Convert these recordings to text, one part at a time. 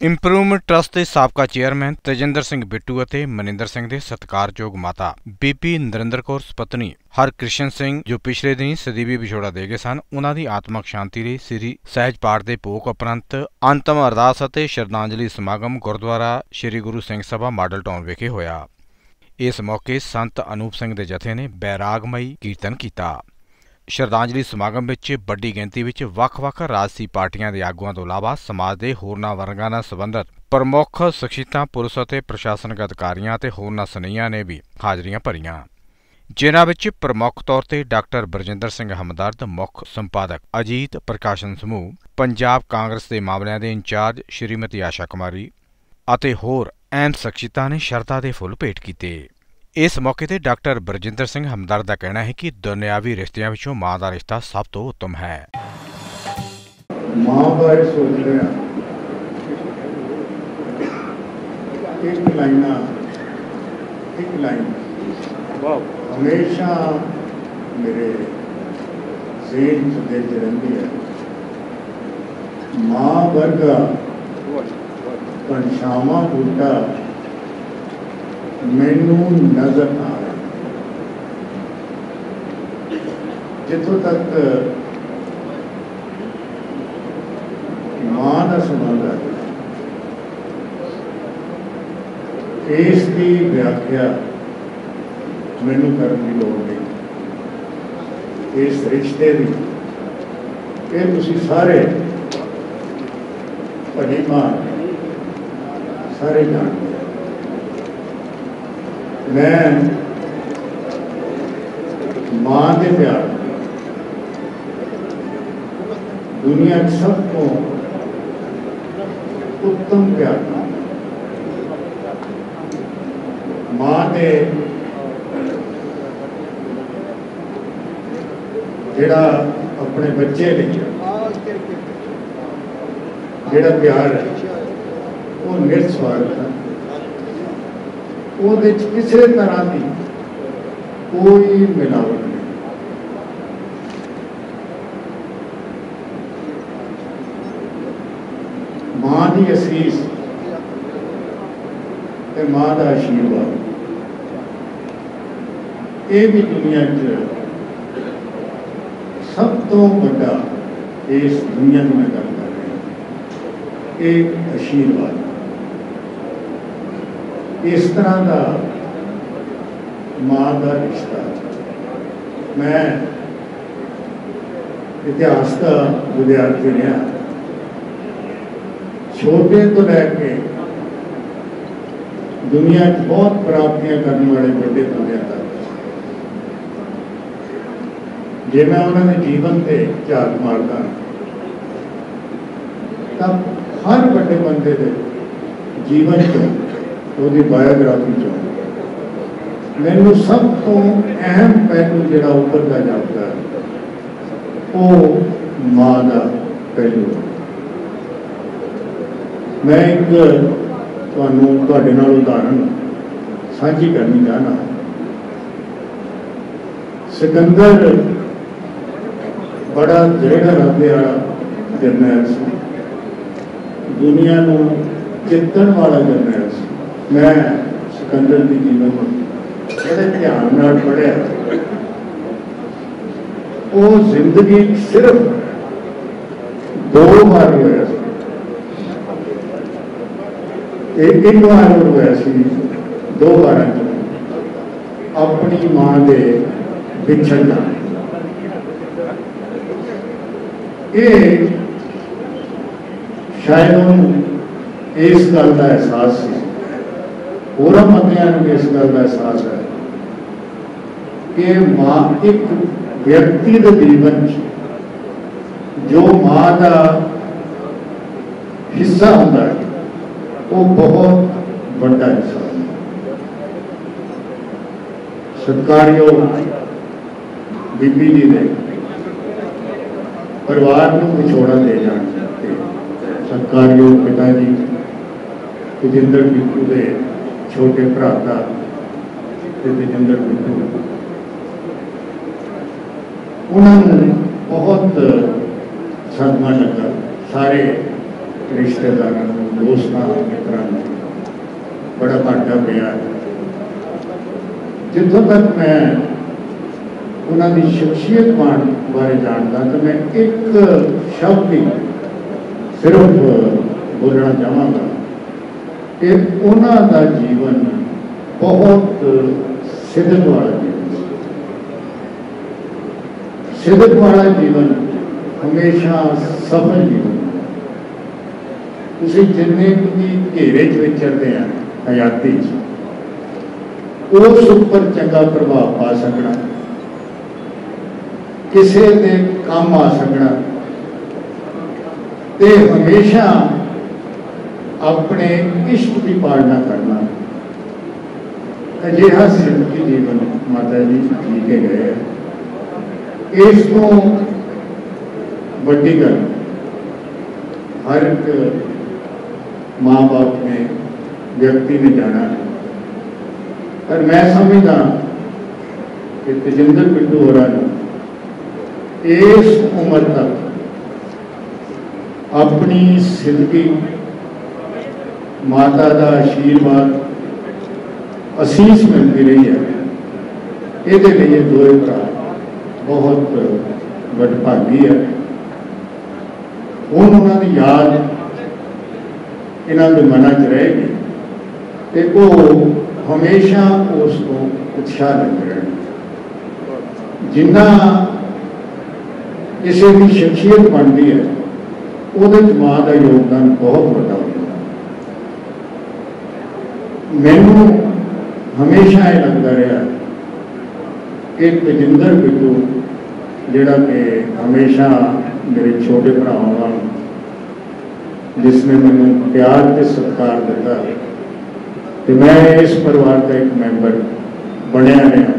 Improvement trust ਦੇ ਸਾਬਕਾ chairman Tejinder Singh Bittu ਅਤੇ ਮਨਿੰਦਰ ਸਿੰਘ ਦੇ ਸਤਿਕਾਰਯੋਗ ਮਾਤਾ ਬੀਬੀ ਨਰਿੰਦਰ ਕੌਰ ਸੁਪਤਨੀ, ਹਰਕ੍ਰਿਸ਼ਨ ਸਿੰਘ, ਜੋ ਪਿਛਲੇ ਦਿਨੀ ਸਦੀਵੀ ਵਿਛੋੜਾ ਦੇ ਗਏ ਸਨ, ਉਹਨਾਂ ਦੀ ਆਤਮਕ ਸ਼ਾਂਤੀ ਲਈ ਸ੍ਰੀ ਸਹਿਜ ਪਾਠ ਦੇ ਭੋਗ ਉਪਰੰਤ ਅੰਤਮ ਅਰਦਾਸ ਅਤੇ ਸ਼ਰਧਾਂਜਲੀ ਸਮਾਗਮ ਗੁਰਦੁਆਰਾ ਸ੍ਰੀ ਗੁਰੂ ਸਿੰਘ ਸਭਾ ਮਾਡਲ ਟਾਊਨ ਵਿਖੇ ਹੋਇਆ। ਇਸ ਮੌਕੇ ਸੰਤ ਅਨੂਪ ਸਿੰਘ ਦੇ ਜਥੇ ਨੇ ਬੈਰਾਗਮਈ ਕੀਰਤਨ ਕੀਤਾ। ਸ਼ਰਧਾਂਜਲੀ ਸਮਾਗਮ ਵਿੱਚ ਵੱਡੀ ਗਿਣਤੀ ਵਿੱਚ ਵੱਖ-ਵੱਖ ਰਾਜਸੀ ਪਾਰਟੀਆਂ ਦੇ ਆਗੂਆਂ ਤੋਂ ਇਲਾਵਾ ਸਮਾਜ ਦੇ ਹੋਰਨਾਂ ਵਰਗਾਂ ਨਾਲ ਸੰਬੰਧਿਤ ਪ੍ਰਮੁੱਖ ਸ਼ਖਸੀਅਤਾਂ ਪੁਲਿਸ ਅਤੇ ਪ੍ਰਸ਼ਾਸਨਿਕ ਅਧਿਕਾਰੀਆਂ ਅਤੇ ਹੋਰਨਾਂ ਸਨਈਆਂ ਨੇ ਵੀ ਹਾਜ਼ਰੀਆਂ ਭਰੀਆਂ। ਜਿਨ੍ਹਾਂ ਵਿੱਚ ਪ੍ਰਮੁੱਖ ਤੌਰ ਤੇ ਡਾਕਟਰ ਬਰਜਿੰਦਰ ਸਿੰਘ ਹਮਦਰਦ, ਮੁੱਖ ਸੰਪਾਦਕ ਅਜੀਤ ਪ੍ਰਕਾਸ਼ਨ ਸਮੂਹ, ਪੰਜਾਬ ਕਾਂਗਰਸ ਦੇ ਮਾਮਲਿਆਂ ਦੇ ਇੰਚਾਰਜ ਸ਼੍ਰੀਮਤੀ ਆਸ਼ਾ ਕੁਮਾਰੀ ਅਤੇ ਹੋਰ ਅਹਿਮ ਸ਼ਖਸੀਅਤਾਂ ਨੇ ਸ਼ਰਧਾ ਦੇ ਫੁੱਲ ਭੇਟ ਕੀਤੇ। ਇਸ ਮੌਕੇ ਤੇ ਡਾਕਟਰ ਬਰਜਿੰਦਰ ਸਿੰਘ ਹਮਦਰਦ ਦਾ ਕਹਿਣਾ ਹੈ ਕਿ ਦੁਨਿਆਵੀ ਰਿਸ਼ਤਿਆਂ ਵਿੱਚੋਂ ਮਾਂ ਦਾ ਰਿਸ਼ਤਾ ਸਭ ਤੋਂ ਉੱਤਮ ਹੈ। ਮਾਂ ਬਾਰੇ ਸੋਚ ਰਿਹਾ ਇੱਕ ਲਾਈਨਾਂ ਇੱਕ ਲਾਈਨ। ਵਾਓ। ਹਮੇਸ਼ਾ ਮੇਰੇ ਜ਼ੇਨ ਚ ਦਿਲ ਚ ਰਹਿੰਦੀ ਹੈ। ਮਾਂ ਵਰਗਾ ਪਰਛਾਵਾਂ ਬੂਟਾ ਮੈਨੂੰ ਨਜ਼ਰ ਨਾ ਆਇਆ ਜਿੱਥੋਂ ਤੱਕ ਮਾਂ ਦਾ ਸੰਬੰਧ ਹੈ, ਇਸ ਦੀ ਵਿਆਖਿਆ ਮੈਨੂੰ ਕਰਨ ਦੀ ਲੋੜ ਨਹੀਂ। ਇਸ ਰਿਸ਼ਤੇ ਦੀ। ਇਹ ਤੁਸੀਂ ਸਾਰੇ ਭਲੀ ਮਾਂ, ਸਾਰੇ ਜਾਣਦੇ ਹੋ। ਮੈਂ ਮਾਂ ਦੇ ਪਿਆਰ ਦੁਨੀਆ 'ਚ ਸਭ ਤੋਂ ਉੱਤਮ ਪਿਆਰ ਮਾਂ ਦੇ ਜਿਹੜਾ ਆਪਣੇ ਬੱਚੇ ਲਈ ਜਿਹੜਾ ਪਿਆਰ ਹੈ ਉਹ ਨਿਰਸਵਾਰਥ ਹੈ ਉਹਦੇ 'ਚ ਕਿਸੇ ਤਰ੍ਹਾਂ ਦੀ ਕੋਈ ਮਿਲਾਵਟ ਨਹੀਂ। ਮਾਂ ਦੀ ਅਸੀਸ ਤੇ ਮਾਂ ਦਾ ਆਸ਼ੀਰਵਾਦ। ਇਹ ਵੀ ਦੁਨੀਆ 'ਚ ਸਭ ਤੋਂ ਵੱਡਾ ਇਸ ਦੁਨੀਆ ਨੂੰ ਮੈਂ ਗੱਲ ਕਰ ਰਿਹਾ। ਇਹ ਆਸ਼ੀਰਵਾਦ। ਇਸ ਤਰ੍ਹਾਂ ਦਾ ਮਾਂ ਦਾ ਰਿਸ਼ਤਾ। ਮੈਂ ਇਤਿਹਾਸ ਦਾ ਵਿਦਿਆਰਥੀ ਰਿਹਾ। ਛੋਟੇ ਤੋਂ ਲੈ ਕੇ ਦੁਨੀਆ 'ਚ ਬਹੁਤ ਪ੍ਰਾਪਤੀਆਂ ਕਰਨ ਵਾਲੇ ਵੱਡੇ ਬੰਦਿਆਂ ਤੱਕ। ਜੇ ਮੈਂ ਉਹਨਾਂ ਦੇ ਜੀਵਨ ਤੇ ਝਾਤ ਮਾਰਦਾ, ਤਾਂ ਹਰ ਵੱਡੇ ਬੰਦੇ ਦੇ ਜੀਵਨ ਤੋਂ ਉਹਦੀ ਬਾਇਓਗ੍ਰਾਫੀ ਚੋਂ। ਮੈਨੂੰ ਸਭ ਤੋਂ ਅਹਿਮ ਪਹਿਲੂ ਜਿਹੜਾ ਉੱਪਰਦਾ ਜਾਂਦਾ ਉਹ ਮਾਂ ਦਾ ਪਹਿਲੂ ਮੈਂ ਇੱਕ ਤੁਹਾਨੂੰ ਤੁਹਾਡੇ ਨਾਲ ਉਦਾਹਰਣ ਸਾਂਝੀ ਕਰਨੀ ਚਾਹਨਾ ਸਿਕੰਦਰ ਬੜਾ ਜਿਹੜਾ ਰੱਬੇ ਵਾਲਾ ਜਰਨੈਲ ਸੀ। ਦੁਨੀਆ ਨੂੰ ਜਿੱਤਣ ਵਾਲਾ ਜਰਨੈਲ ਸੀ। ਮੈਂ ਸਿਕੰਦਰ ਦੀ ਜੀਵਨ ਬੜੇ ਧਿਆਨ ਨਾਲ ਪੜ੍ਹਿਆ। ਉਹ ਜ਼ਿੰਦਗੀ ਸਿਰਫ ਦੋ ਵਾਰ ਹੋਇਆ ਸੀ। ਇੱਕ ਇੱਕ ਵਾਰ ਹੋਰ ਹੋਇਆ ਸੀ, ਦੋ ਵਾਰਾਂ 'ਚ ਆਪਣੀ ਮਾਂ ਦੇ ਵਿਛੜਨਾ। ਇਹ ਸ਼ਾਇਦ ਉਹਨੂੰ ਇਸ ਗੱਲ ਦਾ ਅਹਿਸਾਸ ਸੀ ਹੋਰਾਂ ਬੰਦਿਆਂ ਨੂੰ ਇਸ ਗੱਲ ਦਾ ਅਹਿਸਾਸ ਹੈ ਕਿ ਮਾਂ ਇੱਕ ਵਿਅਕਤੀ ਦੇ ਜੀਵਨ 'ਚ ਜੋ ਮਾਂ ਦਾ ਹਿੱਸਾ ਹੁੰਦਾ ਹੈ, ਉਹ ਬਹੁਤ ਵੱਡਾ ਹਿੱਸਾ ਹੁੰਦਾ ਹੈ। ਸਤਿਕਾਰਯੋਗ ਬੀਬੀ ਜੀ ਨੇ ਪਰਿਵਾਰ ਨੂੰ ਵਿਛੋੜਾ ਦੇ ਜਾਣ ਤੇ ਸਤਿਕਾਰਯੋਗ ਪਿਤਾ ਜੀ, ਤੇਜਿੰਦਰ ਬਿੱਟੂ ਦੇ ਛੋਟੇ ਭਰਾ ਦਾ ਤੇ ਤੇਜਿੰਦਰ ਬਿੱਟੂ ਉਹਨਾਂ ਨੂੰ ਬਹੁਤ ਸਦਮਾ ਲੱਗਾ। ਸਾਰੇ ਰਿਸ਼ਤੇਦਾਰਾਂ ਨੂੰ, ਦੋਸਤਾਂ, ਮਿੱਤਰਾਂ ਨੂੰ। ਬੜਾ ਘਾਟਾ ਪਿਆ। ਜਿੱਥੋਂ ਤੱਕ ਮੈਂ ਉਹਨਾਂ ਦੀ ਸ਼ਖਸੀਅਤ ਬਾਣ ਬਾਰੇ ਜਾਣਦਾ ਤਾਂ ਮੈਂ ਇੱਕ ਸ਼ਬਦ ਹੀ ਸਿਰਫ ਬੋਲਣਾ ਚਾਹਾਂਗਾ। ਕਿ ਉਹਨਾਂ ਦਾ ਜੀਵਨ ਬਹੁਤ ਸਿੱਧਕ ਵਾਲਾ ਜੀਵਨ ਸੀ। ਸਿੱਧਕ ਵਾਲਾ ਜੀਵਨ ਹਮੇਸ਼ਾ ਸਫਲ ਜੀਵਨ ਤੁਸੀਂ ਜਿੰਨੇ ਵੀ ਘੇਰੇ 'ਚ ਵਿਚਰਦੇ ਆ ਹਯਾਤੀ 'ਚ, ਉਸ ਉੱਪਰ ਚੰਗਾ ਪ੍ਰਭਾਵ ਪਾ ਸਕਣਾ, ਕਿਸੇ ਦੇ ਕੰਮ ਆ ਸਕਣਾ, ਤੇ ਹਮੇਸ਼ਾ ਆਪਣੇ ਇਸ਼ਟ ਦੀ ਪਾਲਣਾ ਕਰਨਾ ਅਜਿਹਾ ਜ਼ਿੰਦਗੀ ਜੀਵਨ ਮਾਤਾ ਜੀ ਜੀ ਕੇ ਗਏ ਹੈ। ਇਸ ਤੋਂ ਵੱਡੀ ਗੱਲ ਹਰ ਇੱਕ ਮਾਂ-ਬਾਪ ਨੇ ਵਿਅਕਤੀ ਨੇ ਜਾਣਾ ਹੈ ਪਰ ਮੈਂ ਸਮਝਦਾ ਕਿ ਤਜਿੰਦਰ ਪਿੰਡੂ ਹੋਰਾਂ ਨੂੰ ਇਸ ਉਮਰ ਤੱਕ ਆਪਣੀ ਜ਼ਿੰਦਗੀ ਮਾਤਾ ਦਾ ਆਸ਼ੀਰਵਾਦ ਅਸੀਸ ਮਿਲਦੀ ਰਹੀ ਹੈ। ਇਹਦੇ ਲਈ ਇਹ ਦੋਏ ਭਰਾ ਬਹੁਤ ਵਡਭਾਗੀ ਹੈ। ਹੁਣ ਉਹਨਾਂ ਦੀ ਯਾਦ ਇਹਨਾਂ ਦੇ ਮਨਾਂ 'ਚ ਰਹੇਗੀ ਤੇ ਉਹ ਹਮੇਸ਼ਾ ਉਸ ਤੋਂ ਉਤਸ਼ਾਹ ਦਿੰਦੇ ਰਹਿਣ ਜਿੰਨਾ ਕਿਸੇ ਦੀ ਸ਼ਖਸੀਅਤ ਬਣਦੀ ਹੈ, ਉਹਦੇ 'ਚ ਮਾਂ ਦਾ ਯੋਗਦਾਨ ਬਹੁਤ ਵੱਡਾ ਮੈਨੂੰ ਹਮੇਸ਼ਾ ਇਹ ਲੱਗਦਾ ਰਿਹਾ ਕਿ ਤਜਿੰਦਰ ਬਿੱਟੂ, ਜਿਹੜਾ ਕਿ ਹਮੇਸ਼ਾ ਮੇਰੇ ਛੋਟੇ ਭਰਾਵਾਂ ਵਾਂਗ ਜਿਸ ਨੇ ਮੈਨੂੰ ਪਿਆਰ ਤੇ ਸਤਿਕਾਰ ਦਿੱਤਾ, ਤੇ ਮੈਂ ਇਸ ਪਰਿਵਾਰ ਦਾ ਇੱਕ ਮੈਂਬਰ ਬਣਿਆ ਰਿਹਾ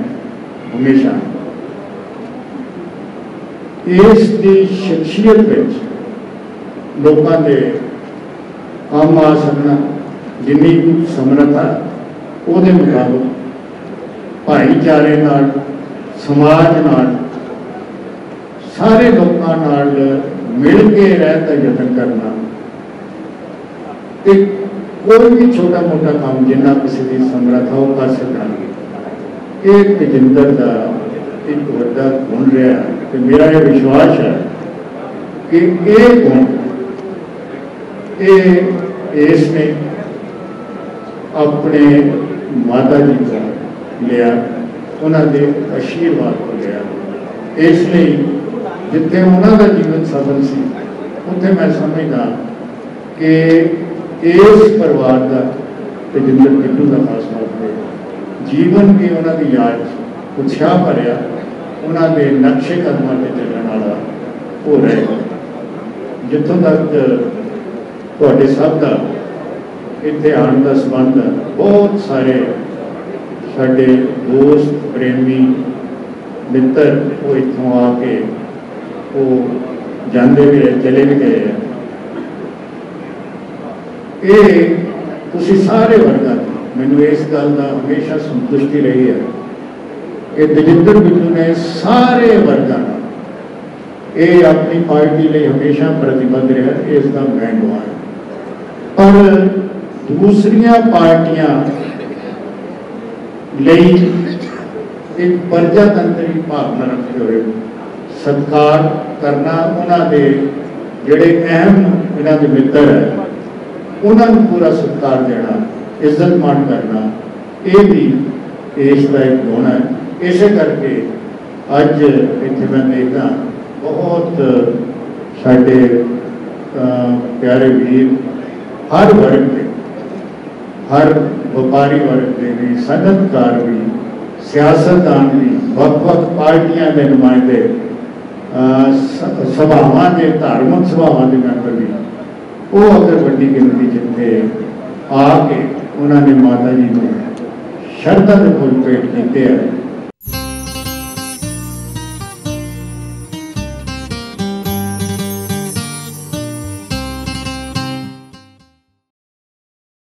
ਹਮੇਸ਼ਾ। ਇਸ ਦੀ ਸ਼ਖਸੀਅਤ ਵਿੱਚ ਲੋਕਾਂ ਦੇ ਕੰਮ ਆ ਸਕਣਾ ਜਿੰਨੀ ਕੁ ਸਮਰੱਥਾ ਉਹਦੇ ਮੁਤਾਬਕ ਭਾਈਚਾਰੇ ਨਾਲ, ਸਮਾਜ ਨਾਲ, ਸਾਰੇ ਲੋਕਾਂ ਨਾਲ ਮਿਲ ਕੇ ਰਹਿਣ ਦਾ ਯਤਨ ਕਰਨਾ ਤੇ ਕੋਈ ਵੀ ਛੋਟਾ ਮੋਟਾ ਕੰਮ ਜਿੰਨਾ ਕਿਸੇ ਦੀ ਸਮਰੱਥਾ ਉਹ ਕਰ ਸਕਦਾ ਇਹ ਤਜਿੰਦਰ ਦਾ ਇੱਕ ਵੱਡਾ ਗੁਣ ਰਿਹਾ ਤੇ ਮੇਰਾ ਇਹ ਵਿਸ਼ਵਾਸ ਹੈ ਕਿ ਇਹ ਗੁਣ ਇਹ ਇਸ ਨੇ ਆਪਣੇ ਮਾਤਾ ਜੀ ਤੋਂ ਲਿਆ, ਉਹਨਾਂ ਦੇ ਆਸ਼ੀਰਵਾਦ ਤੋਂ ਲਿਆ। ਇਸ ਲਈ ਜਿੱਥੇ ਉਹਨਾਂ ਦਾ ਜੀਵਨ ਸਫਲ ਸੀ, ਉੱਥੇ ਮੈਂ ਸਮਝਦਾ ਕਿ ਇਸ ਪਰਿਵਾਰ ਦਾ ਤੇ ਜਿੰਦਰ ਕਿੱਟੂ ਦਾ ਖਾਸ ਤੌਰ ਤੇ ਜੀਵਨ ਵੀ ਉਹਨਾਂ ਦੀ ਯਾਦ 'ਚ ਉਤਸ਼ਾਹ ਭਰਿਆ, ਉਹਨਾਂ ਦੇ ਨਕਸ਼ੇ ਕਦਮਾਂ ਤੇ ਚੱਲਣ ਵਾਲਾ ਹੋ ਰਿਹਾ ਜਿੱਥੋਂ ਤੱਕ ਤੁਹਾਡੇ ਸਭ ਦਾ ਇੱਥੇ ਆਉਣ ਦਾ ਸੰਬੰਧ ਬਹੁਤ ਸਾਰੇ ਸਾਡੇ ਦੋਸਤ, ਪ੍ਰੇਮੀ, ਮਿੱਤਰ ਉਹ ਇੱਥੋਂ ਆ ਕੇ ਉਹ ਜਾਂਦੇ ਵੀ ਹੈ ਚਲੇ ਵੀ ਗਏ ਇਹ ਤੁਸੀਂ ਸਾਰੇ ਵਰਗਾਂ ਦੀ ਮੈਨੂੰ ਇਸ ਗੱਲ ਦਾ ਹਮੇਸ਼ਾ ਸੰਤੁਸ਼ਟੀ ਰਹੀ ਹੈ ਕਿ ਦਜਿੰਦਰ ਬਿੱਟੂ ਨੇ ਸਾਰੇ ਵਰਗਾਂ ਇਹ ਆਪਣੀ ਪਾਰਟੀ ਲਈ ਹਮੇਸ਼ਾ ਪ੍ਰਤੀਬੱਧ ਰਿਹਾ, ਇਸ ਦਾ ਮੈਂ ਗਵਾਹ ਪਰ ਦੂਸਰੀਆਂ ਪਾਰਟੀਆਂ ਲਈ ਇੱਕ ਪ੍ਰਜਾਤੰਤਰੀ ਭਾਵਨਾ ਰੱਖਦੇ ਹੋਏ ਸਤਕਾਰ ਕਰਨਾ ਉਹਨਾਂ ਦੇ ਜਿਹੜੇ ਅਹਿਮ ਇਹਨਾਂ ਦੇ ਮਿੱਤਰ ਹੈ, ਉਹਨਾਂ ਨੂੰ ਪੂਰਾ ਸਤਕਾਰ ਦੇਣਾ, ਇੱਜ਼ਤ ਮਾਣ ਕਰਨਾ, ਇਹ ਵੀ ਇਸ ਦਾ ਇੱਕ ਗੁਣ ਹੈ। ਇਸੇ ਕਰਕੇ ਅੱਜ ਇੱਥੇ ਮੈਂ ਦੇਖਦਾ ਬਹੁਤ ਸਾਡੇ ਪਿਆਰੇ ਵੀਰ ਹਰ ਵਰਗ ਦੇ ਹਰ ਵਪਾਰੀ ਵਰਗ ਦੇ ਵੀ ਸਨਅਤਕਾਰ ਵੀ ਸਿਆਸਤਦਾਨ ਵੀ ਵੱਖ-ਵੱਖ ਪਾਰਟੀਆਂ ਦੇ ਨੁਮਾਇੰਦੇ ਸਭਾਵਾਂ ਦੇ, ਧਾਰਮਿਕ ਸਭਾਵਾਂ ਦੇ ਮੈਂਬਰ ਵੀ। ਉਹ ਅਗਰ ਵੱਡੀ ਗਿਣਤੀ ਜਿੱਥੇ ਆ ਕੇ ਉਹਨਾਂ ਨੇ ਮਾਤਾ ਜੀ ਨੂੰ ਸ਼ਰਧਾ ਦੇ ਫੁੱਲ ਭੇਟ ਕੀਤੇ ਆ